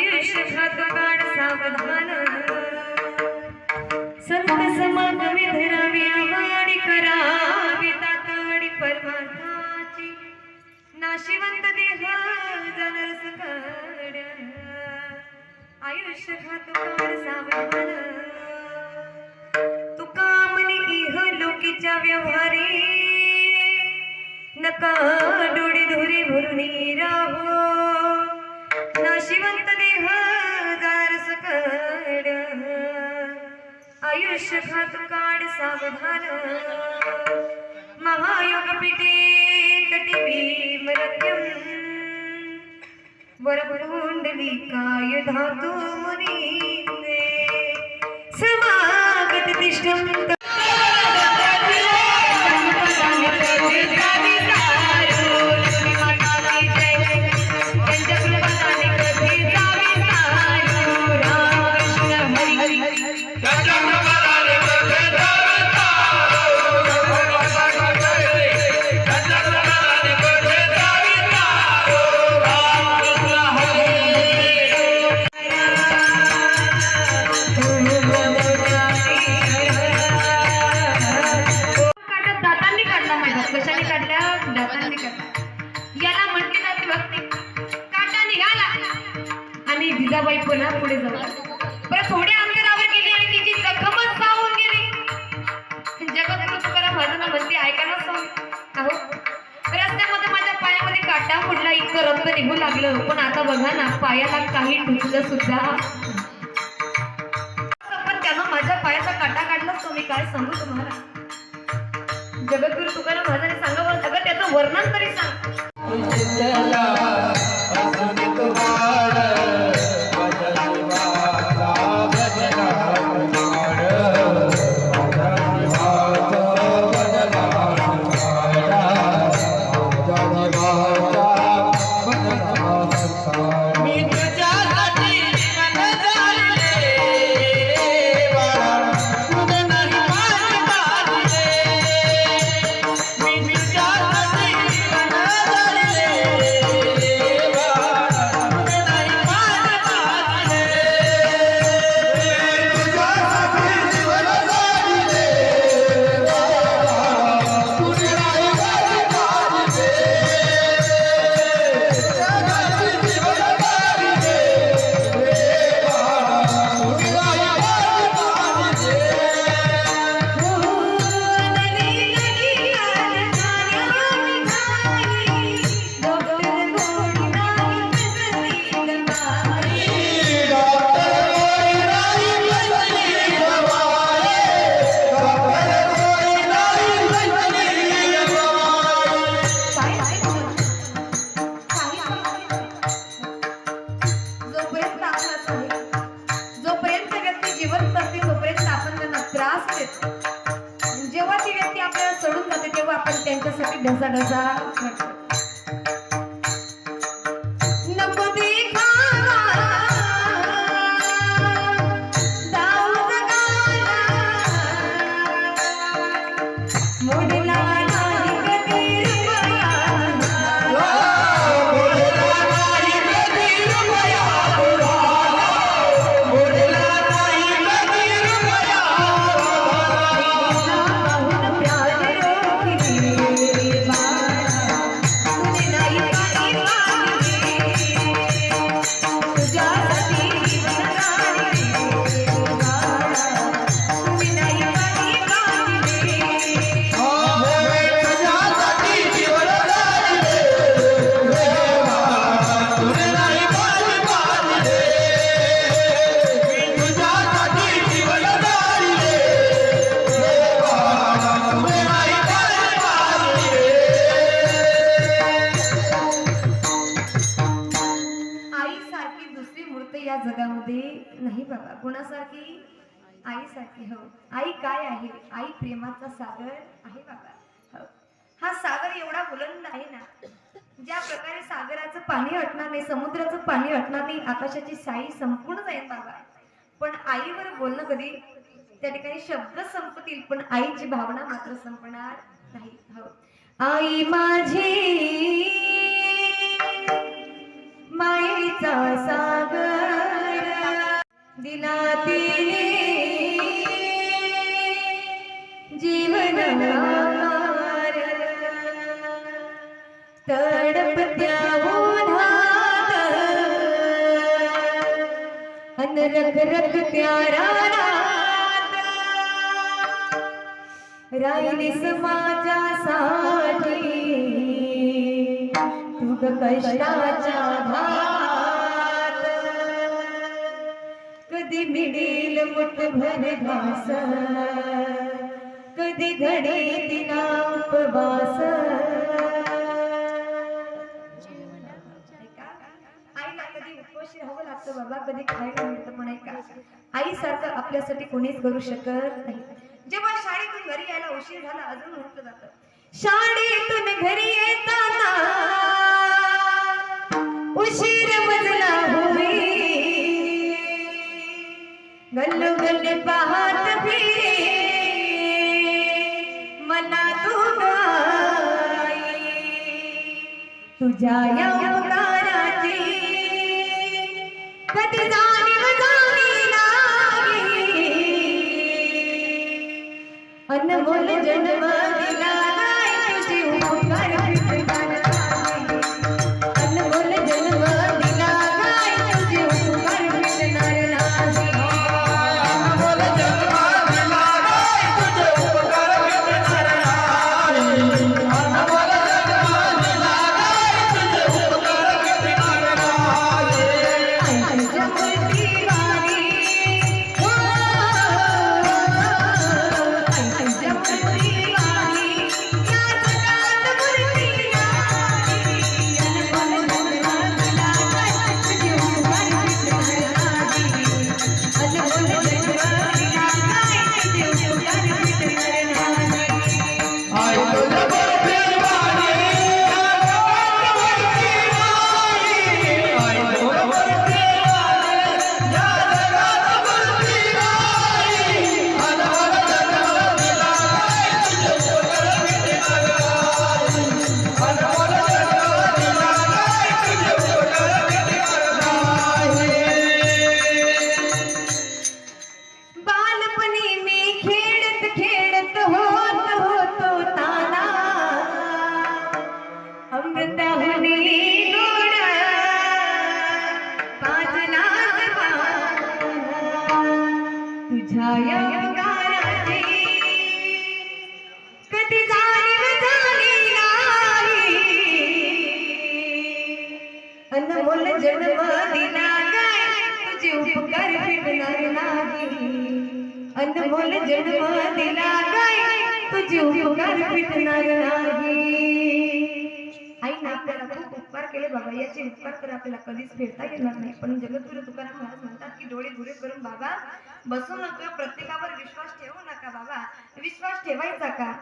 आयुष्य घातकाड सावधान संत समागमे धरावी आवाडी करावी तातडी परमार्थाची नाशिवंत देह जाणार सकड आयुष्य घातकाड सावधान तुका म्हणे इह लोकीच्या व्यवहारी नका डोळे धुरे भरून राहो नाशिवंत देह जार कड आयुष्य खात काढ सावधान. महायोग पिटे तटी भीमरथ्यम काय धातू मुनी समागत तिष्ठम काढला माहिती. कशाने काढल्या? दातांनी काढला याला म्हटले जाते भक्ती काटा निघाला. आणि जिजाबाई पुन्हा पुढे जाऊ बरं थोड्या अंतरावर गेली आणि तिची जखमच पाहून गेली. जगद्गुरु तुकाराम महाराजांना म्हणते ऐका ना स्वामी. अहो रस्त्यामध्ये माझ्या पायामध्ये काटा फुटला इतकं रक्त निघू लागलं. पण आता बघा ना पायाला काही टुचलं सुद्धा. पण त्यानं माझ्या पायाचा काटा काढलाच तो मी काय सांगू तुम्हाला? जगत तुकाराम महाराजांनी सांगावं अगं त्याचं वर्णन तरी सांग. आपण त्यांच्यासाठी ढसा ढसा नको या जगामध्ये नाही बाबा. कोणासारखी? आईसारखी हो. आई काय आहे? आई प्रेमाचा सागर आहे बाबा. हो. हा. सागर एवढा बुलंद आहे ना ज्या प्रकारे सागराचं पाणी हटणार नाही समुद्राचं पाणी हटणार नाही आकाशाची साई संपूर्ण जाईल बाबा. पण आईवर बोलणं कधी? त्या ठिकाणी शब्द संपतील पण आईची भावना मात्र संपणार नाही. हो. आई माझी माईचा सागर तिने जीवन तडपत्या अन रख रख त्या रानात राहिलीस माझ्यासाठी तू कष्टाच्या भा कधी मिळेल मुठभर घास कधी घडे तिला उपवास? आईला कधी राहावं लागतं बाबा कधी खायला मिळतं पण ऐका. आईसारखं आपल्यासाठी कोणीच करू शकत नाही. जेव्हा शाळेतून घरी यायला उशीर झाला अजून म्हटलं जातं. शाळेतून घरी येताना उशीर गल्लो पाहत फिरे मना तुझ्या या उपकाराची कधी जाणीव झाली नाही अनमोल जन्म जन्म काय तुझे उपकार नाही. अनमोल जन्म दिला काय तुझे उपकार फिरणार नाही. आई ना आपल्याला खूप उपकार केले बाबा. याचे उपकार तर आपल्याला कधीच फेडता येणार नाही. पण जगद्गुरु तुकाराम महाराज म्हणतात की डोळे धुरे करून बाबा बसू नका प्रत्येकावर विश्वास ठेवू नका बाबा. विश्वास ठेवायचा का?